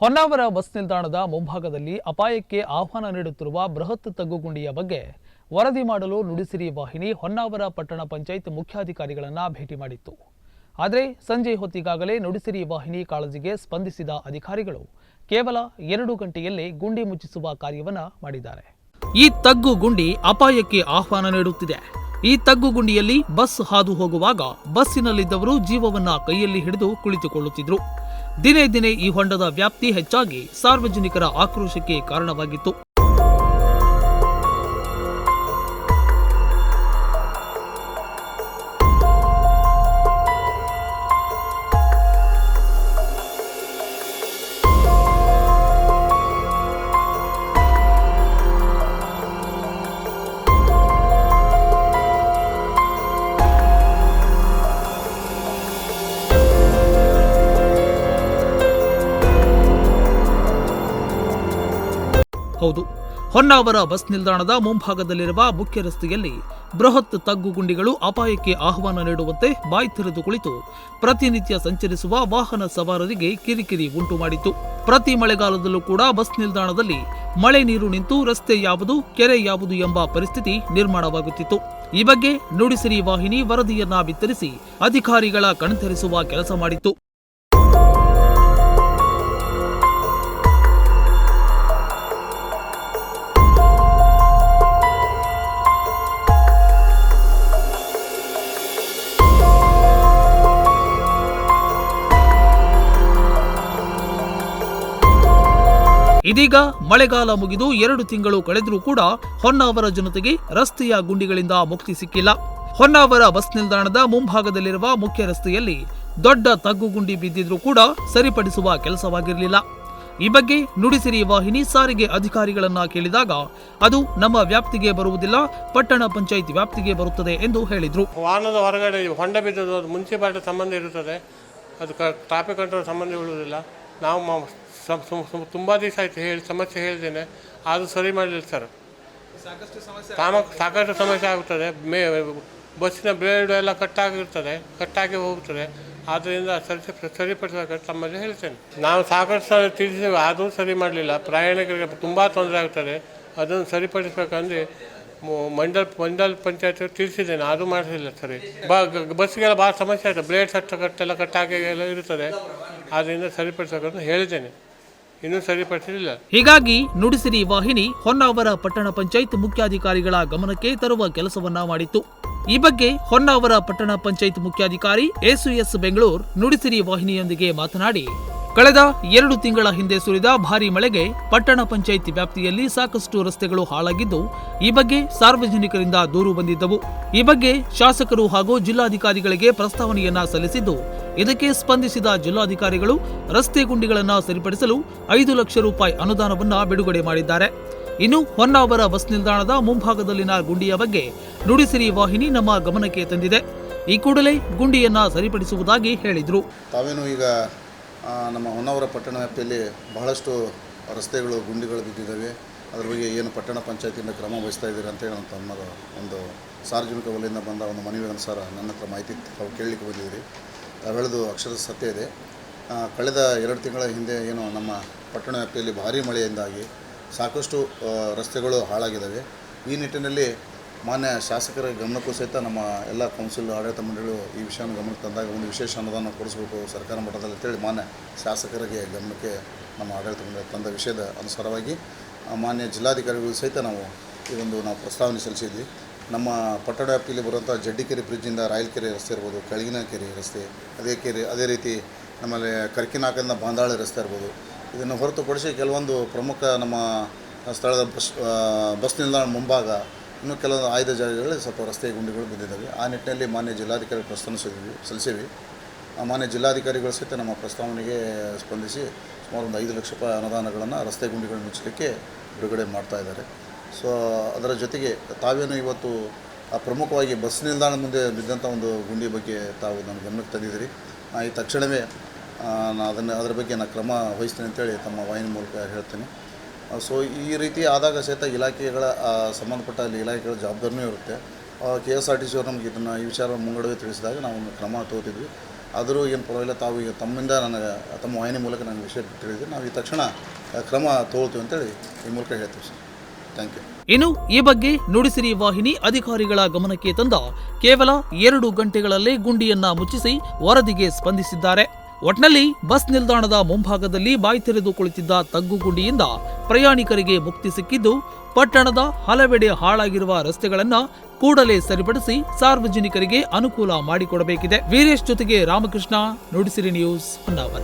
Honnavar bus ನಿಲ್ದಾಣದ ಮುಂಭಾಗದಲ್ಲಿ ಅಪಾಯಕ್ಕೆ ಆಹ್ವಾನ ನೀಡುತ್ತಿರುವ ಬೃಹತ್ ತಗ್ಗುಗುಂಡಿಯ ಬಗ್ಗೆ ವರದಿ ಮಾಡಲು ನುಡಿಸಿರಿ ವಾಹಿನಿ ಹೊನ್ನಾವರ ಪಟ್ಟಣ ಪಂಚಾಯತ್ ಮುಖ್ಯಾಧಿಕಾರಿಗಳನ್ನು ಭೇಟಿ ಮಾಡಿತ್ತು. ಆದರೆ ಸಂಜೆ ಹೊತ್ತಿಗಾಗಲೇ ನುಡಿಸಿರಿ ವಾಹಿನಿ ಕಾಳಜಿಗೆ ಸ್ಪಂದಿಸಿದ ಅಧಿಕಾರಿಗಳು ಕೇವಲ ಎರಡು ಗಂಟೆಯಲ್ಲೇ ಗುಂಡಿ ಮುಚ್ಚಿಸುವ ಕಾರ್ಯವನ್ನು ಮಾಡಿದ್ದಾರೆ. ಈ ತಗ್ಗು ಗುಂಡಿ ಅಪಾಯಕ್ಕೆ ಆಹ್ವಾನ ನೀಡುತ್ತಿದೆ. ಈ ತಗ್ಗು ಗುಂಡಿಯಲ್ಲಿ ಬಸ್ ಹಾದು ಹೋಗುವಾಗ ಬಸ್ಸಿನಲ್ಲಿದ್ದವರು ಜೀವವನ್ನ ಕೈಯಲ್ಲಿ ಹಿಡಿದು ಕುಳಿತುಕೊಳ್ಳುತ್ತಿದ್ರು. ದಿನೇ ದಿನೇ ಈ ಹೊಂಡದ ವ್ಯಾಪ್ತಿ ಹೆಚ್ಚಾಗಿ ಸಾರ್ವಜನಿಕರ ಆಕ್ರೋಶಕ್ಕೆ ಕಾರಣವಾಗಿತ್ತು. ಹೌದು. ಹೊನ್ನಾವರ ಬಸ್ ನಿಲ್ದಾಣದ ಮುಂಭಾಗದಲ್ಲಿರುವ ಮುಖ್ಯ ರಸ್ತೆಯಲ್ಲಿ ಬೃಹತ್ ತಗ್ಗು ಗುಂಡಿಗಳು ಅಪಾಯಕ್ಕೆ ಆಹ್ವಾನ ನೀಡುವಂತೆ ಬಾಯಿ ತೆರೆದು ಕುಳಿತು ಪ್ರತಿನಿತ್ಯ ಸಂಚರಿಸುವ ವಾಹನ ಸವಾರರಿಗೆ ಕಿರಿಕಿರಿ ಉಂಟು ಮಾಡಿತು ಪ್ರತಿ ಮಳೆಗಾಲದಲ್ಲೂ ಕೂಡ ಬಸ್ ನಿಲ್ದಾಣದಲ್ಲಿ ಮಳೆ ನೀರು ನಿಂತು ರಸ್ತೆ ಯಾವುದು, ಕೆರೆ ಯಾವುದು ಎಂಬ ಪರಿಸ್ಥಿತಿ ನಿರ್ಮಾಣವಾಗುತ್ತಿತ್ತು. ಈ ಬಗ್ಗೆ ನುಡಿಸಿರಿ ವಾಹಿನಿ ವರದಿಯನ್ನ ಬಿತ್ತರಿಸಿ ಅಧಿಕಾರಿಗಳ ಕಣ್ತರಿಸುವ ಕೆಲಸ ಮಾಡಿತ್ತು. ಇದೀಗ ಮಳೆಗಾಲ ಮುಗಿದು ಎರಡು ತಿಂಗಳು ಕಳೆದರೂ ಕೂಡ ಹೊನ್ನಾವರ ಜನತೆಗೆ ರಸ್ತೆಯ ಗುಂಡಿಗಳಿಂದ ಮುಕ್ತಿ ಸಿಕ್ಕಿಲ್ಲ. ಹೊನ್ನಾವರ ಬಸ್ ನಿಲ್ದಾಣದ ಮುಂಭಾಗದಲ್ಲಿರುವ ಮುಖ್ಯ ರಸ್ತೆಯಲ್ಲಿ ದೊಡ್ಡ ತಗ್ಗು ಗುಂಡಿ ಬಿದ್ದಿದ್ರೂ ಕೂಡ ಸರಿಪಡಿಸುವ ಕೆಲಸವಾಗಿರಲಿಲ್ಲ. ಈ ಬಗ್ಗೆ ನುಡಿಸಿರಿ ವಾಹಿನಿ ಸಾರಿಗೆ ಅಧಿಕಾರಿಗಳನ್ನ ಕೇಳಿದಾಗ, ಅದು ನಮ್ಮ ವ್ಯಾಪ್ತಿಗೆ ಬರುವುದಿಲ್ಲ, ಪಟ್ಟಣ ಪಂಚಾಯತ್ ವ್ಯಾಪ್ತಿಗೆ ಬರುತ್ತದೆ ಎಂದು ಹೇಳಿದ್ರು. ವಾಹನದ ಹೊರಗಡೆ ಹೊಂಡ ಬಿದ್ದದ್ದು ಸಂಬಂಧ ಇರುತ್ತದೆ. ಅದು ಟ್ರಾಫಿಕ್ ಕಂಟ್ರೋಲ್ ಸಂಬಂಧ ಇರುವುದಿಲ್ಲ. ನಾವು ತುಂಬ ದಿವಸ ಆಯಿತು ಹೇಳಿ ಸಮಸ್ಯೆ ಹೇಳಿದ್ದೇನೆ ಅದು ಸರಿ ಮಾಡಲಿಲ್ಲ ಸರ್ ಕಾಮ ಸಾಕಷ್ಟು ಸಮಸ್ಯೆ ಆಗುತ್ತದೆ ಮೇ ಬಸ್ಸಿನ ಬ್ಲೇಡ್ ಎಲ್ಲ ಕಟ್ಟಾಗಿರ್ತದೆ ಕಟ್ಟಾಗಿ ಹೋಗುತ್ತದೆ ಆದ್ದರಿಂದ ಸರಿ ಸರಿಪಡಿಸಬೇಕಂತ ತಮ್ಮಲ್ಲಿ ಹೇಳ್ತೇನೆ. ನಾವು ಸಾಕಷ್ಟು ಸಲ ತಿಳಿಸಿದ್ದೇವೆ ಆದರೂ ಸರಿ ಮಾಡಲಿಲ್ಲ. ಪ್ರಯಾಣಿಕರಿಗೆ ತುಂಬ ತೊಂದರೆ ಆಗ್ತದೆ. ಅದನ್ನು ಸರಿಪಡಿಸಬೇಕಂದ್ರೆ ಮಂಡಲ್ ಮಂಡಲ್ ಪಂಚಾಯತ್ ತಿಳಿಸಿದ್ದೇನೆ ಅದು ಮಾಡಿಸಿಲ್ಲ ಸರಿ. ಬಸ್ಗೆಲ್ಲ ಭಾಳ ಸಮಸ್ಯೆ ಆಯಿತು ಬ್ಲೇಡ್ ಸಟ್ಟು ಕಟ್ಟೆಲ್ಲ ಕಟ್ಟಾಗಿ ಎಲ್ಲ ಇರುತ್ತದೆ. ಆದ್ದರಿಂದ ಸರಿಪಡಿಸಬೇಕಂತ ಹೇಳಿದ್ದೇನೆ. ಇನ್ನೂ ಸರಿಪಡಿಸಲಿಲ್ಲ ಹೀಗಾಗಿ ನುಡಿಸಿರಿ ವಾಹಿನಿ, ಹೊನ್ನಾವರ ಪಟ್ಟಣ ಪಂಚಾಯತ್ ಮುಖ್ಯಾಧಿಕಾರಿಗಳ ಗಮನಕ್ಕೆ ತರುವ ಕೆಲಸವನ್ನ ಮಾಡಿತ್ತು. ಈ ಬಗ್ಗೆ ಹೊನ್ನಾವರ ಪಟ್ಟಣ ಪಂಚಾಯತ್ ಮುಖ್ಯಾಧಿಕಾರಿ ಎಸ್ ಬೆಂಗಳೂರು ನುಡಿಸಿರಿ ವಾಹಿನಿಯೊಂದಿಗೆ ಮಾತನಾಡಿ ಕಳೆದ ಎರಡು ತಿಂಗಳ ಹಿಂದೆ ಸುರಿದ ಭಾರೀ ಮಳೆಗೆ ಪಟ್ಟಣ ಪಂಚಾಯಿತಿ ವ್ಯಾಪ್ತಿಯಲ್ಲಿ ಸಾಕಷ್ಟು ರಸ್ತೆಗಳು ಹಾಳಾಗಿದ್ದು, ಈ ಬಗ್ಗೆ ಸಾರ್ವಜನಿಕರಿಂದ ದೂರು ಬಂದಿದ್ದವು. ಈ ಬಗ್ಗೆ ಶಾಸಕರು ಹಾಗೂ ಜಿಲ್ಲಾಧಿಕಾರಿಗಳಿಗೆ ಪ್ರಸ್ತಾವನೆಯನ್ನ ಸಲ್ಲಿಸಿದ್ದು, ಇದಕ್ಕೆ ಸ್ಪಂದಿಸಿದ ಜಿಲ್ಲಾಧಿಕಾರಿಗಳು ರಸ್ತೆ ಗುಂಡಿಗಳನ್ನು ಸರಿಪಡಿಸಲು ಐದು ಲಕ್ಷ ರೂಪಾಯಿ ಅನುದಾನವನ್ನು ಬಿಡುಗಡೆ ಮಾಡಿದ್ದಾರೆ. ಇನ್ನು ಹೊನ್ನಾವರ ಬಸ್ ನಿಲ್ದಾಣದ ಮುಂಭಾಗದಲ್ಲಿನ ಗುಂಡಿಯ ಬಗ್ಗೆ ನುಡಿಸಿರಿ ವಾಹಿನಿ ನಮ್ಮ ಗಮನಕ್ಕೆ ತಂದಿದೆ. ಈ ಕೂಡಲೇ ಗುಂಡಿಯನ್ನ ಸರಿಪಡಿಸುವುದಾಗಿ ಹೇಳಿದರು. ತಾವೇನು ಈಗ ನಮ್ಮ ಹೊನ್ನಾವರ ಪಟ್ಟಣ ವ್ಯಾಪ್ತಿಯಲ್ಲಿ ಬಹಳಷ್ಟು ರಸ್ತೆಗಳು, ಗುಂಡಿಗಳು ಬಿದ್ದಿದ್ದಾವೆ. ಅದರ ಬಗ್ಗೆ ಏನು ಪಟ್ಟಣ ಪಂಚಾಯತಿಯಿಂದ ಕ್ರಮ ವಹಿಸ್ತಾ ಇದ್ದೀರಿ ಅಂತೇಳಿ ನಮ್ಮ ಒಂದು ಸಾರ್ವಜನಿಕ ವಲಯದಿಂದ ಬಂದ ಒಂದು ಮನವಿ ಅನುಸಾರ ನನ್ನ ಹತ್ರ ಮಾಹಿತಿ ತಾವು ಕೇಳಲಿಕ್ಕೆ ಬಂದಿದ್ದೀರಿ. ತಾವು ಹೇಳೋದು ಅಕ್ಷರ ಸತ್ಯ ಇದೆ. ಕಳೆದ ಎರಡು ತಿಂಗಳ ಹಿಂದೆ ಏನು ನಮ್ಮ ಪಟ್ಟಣ ವ್ಯಾಪ್ತಿಯಲ್ಲಿ ಭಾರೀ ಮಳೆಯಿಂದಾಗಿ ಸಾಕಷ್ಟು ರಸ್ತೆಗಳು ಹಾಳಾಗಿದ್ದಾವೆ. ಈ ನಿಟ್ಟಿನಲ್ಲಿ ಮಾನ್ಯ ಶಾಸಕರ ಗಮನಕ್ಕೂ ಸಹಿತ ನಮ್ಮ ಎಲ್ಲ ಕೌನ್ಸಿಲ್, ಆಡಳಿತ ಮಂಡಳಿಗಳು ಈ ವಿಷಯವನ್ನು ಗಮನಕ್ಕೆ ತಂದಾಗ ಒಂದು ವಿಶೇಷ ಅನುದಾನ ಕೊಡಿಸಬೇಕು ಸರ್ಕಾರ ಮಟ್ಟದಲ್ಲಿ ಅಂತೇಳಿ ಮಾನ್ಯ ಶಾಸಕರಿಗೆ ಗಮನಕ್ಕೆ ನಮ್ಮ ಆಡಳಿತ ಮಂಡಳಿ ತಂದ ವಿಷಯದ ಅನುಸಾರವಾಗಿ ಮಾನ್ಯ ಜಿಲ್ಲಾಧಿಕಾರಿಗಳು ಸಹಿತ ನಾವು ಈ ಒಂದು ನಾವು ಪ್ರಸ್ತಾವನೆ ಸಲ್ಲಿಸಿದ್ವಿ. ನಮ್ಮ ಪಟ್ಟಣ ವ್ಯಾಪ್ತಿಯಲ್ಲಿ ಬರುವಂಥ ಜಡ್ಡಿಕೆರೆ ಬ್ರಿಡ್ಜಿಂದ ರಾಯಲ್ಕೆರೆ ರಸ್ತೆ ಇರ್ಬೋದು ಕಳಗಿನ ಕೆರೆ ರಸ್ತೆ, ಅದೇ ಕೆರೆ, ಅದೇ ರೀತಿ ನಮ್ಮಲ್ಲಿ ಕರ್ಕಿನಾಕದಿಂದ ಬಾಂದಾಳೆ ರಸ್ತೆ ಇರ್ಬೋದು. ಇದನ್ನು ಹೊರತುಪಡಿಸಿ ಕೆಲವೊಂದು ಪ್ರಮುಖ ನಮ್ಮ ಸ್ಥಳದ ಬಸ್ ಬಸ್ ನಿಲ್ದಾಣ ಮುಂಭಾಗ ಇನ್ನೂ ಕೆಲವೊಂದು ಆಯ್ದ ಜಾಗಗಳಲ್ಲಿ ಸ್ವಲ್ಪ ರಸ್ತೆ ಗುಂಡಿಗಳು ಬಿದ್ದಿದ್ದಾವೆ. ಆ ನಿಟ್ಟಿನಲ್ಲಿ ಮಾನ್ಯ ಜಿಲ್ಲಾಧಿಕಾರಿ ಪ್ರಸ್ತಾವನೆ ಸಲ್ಲಿಸೇವೆ. ಆ ಮಾನ್ಯ ಜಿಲ್ಲಾಧಿಕಾರಿಗಳು ಸಹಿತ ನಮ್ಮ ಪ್ರಸ್ತಾವನೆಗೆ ಸ್ಪಂದಿಸಿ ಸುಮಾರು ಒಂದು ಐದು ಲಕ್ಷ ರೂಪಾಯಿ ಅನುದಾನಗಳನ್ನು ರಸ್ತೆ ಗುಂಡಿಗಳನ್ನು ಮುಚ್ಚಲಿಕ್ಕೆ ಬಿಡುಗಡೆ ಮಾಡ್ತಾ ಇದ್ದಾರೆ. ಸೊ ಅದರ ಜೊತೆಗೆ ತಾವೇನು ಇವತ್ತು ಆ ಪ್ರಮುಖವಾಗಿ ಬಸ್ ನಿಲ್ದಾಣದ ಮುಂದೆ ಬಿದ್ದಂಥ ಒಂದು ಗುಂಡಿ ಬಗ್ಗೆ ತಾವು ನನ್ನ ಗಮನಕ್ಕೆ ತಂದಿದ್ದೀರಿ. ಈ ತಕ್ಷಣವೇ ಅದನ್ನು, ಅದರ ಬಗ್ಗೆ ನಾನು ಕ್ರಮ ವಹಿಸ್ತೇನೆ ಅಂತೇಳಿ ತಮ್ಮ ವಾಹಿನಿ ಮೂಲಕ ಹೇಳ್ತೇನೆ. ಸೊ ಈ ರೀತಿ ಆದಾಗ ಸಹಿತ ಇಲಾಖೆಗಳ ಸಂಬಂಧಪಟ್ಟ ಅಲ್ಲಿ ಇಲಾಖೆಗಳ ಜವಾಬ್ದಾರಿನೂ ಇರುತ್ತೆ. K S R T C ಅವರು ನಮಗೆ ಇದನ್ನು, ಈ ವಿಚಾರ ಮುಂಗಡವೇ ತಿಳಿಸಿದಾಗ ನಾವು ಕ್ರಮ ತಗೋತಿದ್ವಿ ಆದರೂ ಏನು ಪರವಾಗಿಲ್ಲ, ತಾವು ಈಗ ತಮ್ಮಿಂದ ನನಗೆ, ತಮ್ಮ ವಾಹಿನಿ ಮೂಲಕ ನನಗೆ ವಿಷಯ ತಿಳಿದಿದೆ. ನಾವು ಈ ತಕ್ಷಣ ಕ್ರಮ ತಗೊಳ್ತೀವಿ ಅಂತೇಳಿ ಈ ಮೂಲಕ ಹೇಳ್ತೀವಿ ಸರ್. ಥ್ಯಾಂಕ್ ಯು ಇನ್ನು ಈ ಬಗ್ಗೆ ನುಡಿಸಿರಿ ವಾಹಿನಿ ಅಧಿಕಾರಿಗಳ ಗಮನಕ್ಕೆ ತಂದ ಕೇವಲ ಎರಡು ಗಂಟೆಗಳಲ್ಲೇ ಗುಂಡಿಯನ್ನ ಮುಚ್ಚಿಸಿ ವರದಿಗೆ ಸ್ಪಂದಿಸಿದ್ದಾರೆ. ಒಟ್ನಲ್ಲಿ ಬಸ್ ನಿಲ್ದಾಣದ ಮುಂಭಾಗದಲ್ಲಿ ಬಾಯಿ ತೆರೆದು ಕುಳಿತಿದ್ದ ತಗ್ಗು ಗುಂಡಿಯಿಂದ ಪ್ರಯಾಣಿಕರಿಗೆ ಮುಕ್ತಿ ಸಿಕ್ಕಿದ್ದು, ಪಟ್ಟಣದ ಹಲವೆಡೆ ಹಾಳಾಗಿರುವ ರಸ್ತೆಗಳನ್ನ ಕೂಡಲೇ ಸರಿಪಡಿಸಿ ಸಾರ್ವಜನಿಕರಿಗೆ ಅನುಕೂಲ ಮಾಡಿಕೊಡಬೇಕಿದೆ. ವೀರೇಶ್ ಜೊತೆಗೆ ರಾಮಕೃಷ್ಣ, ನುಡಿಸಿರಿ ನ್ಯೂಸ್, ಹೊನ್ನಾವರ.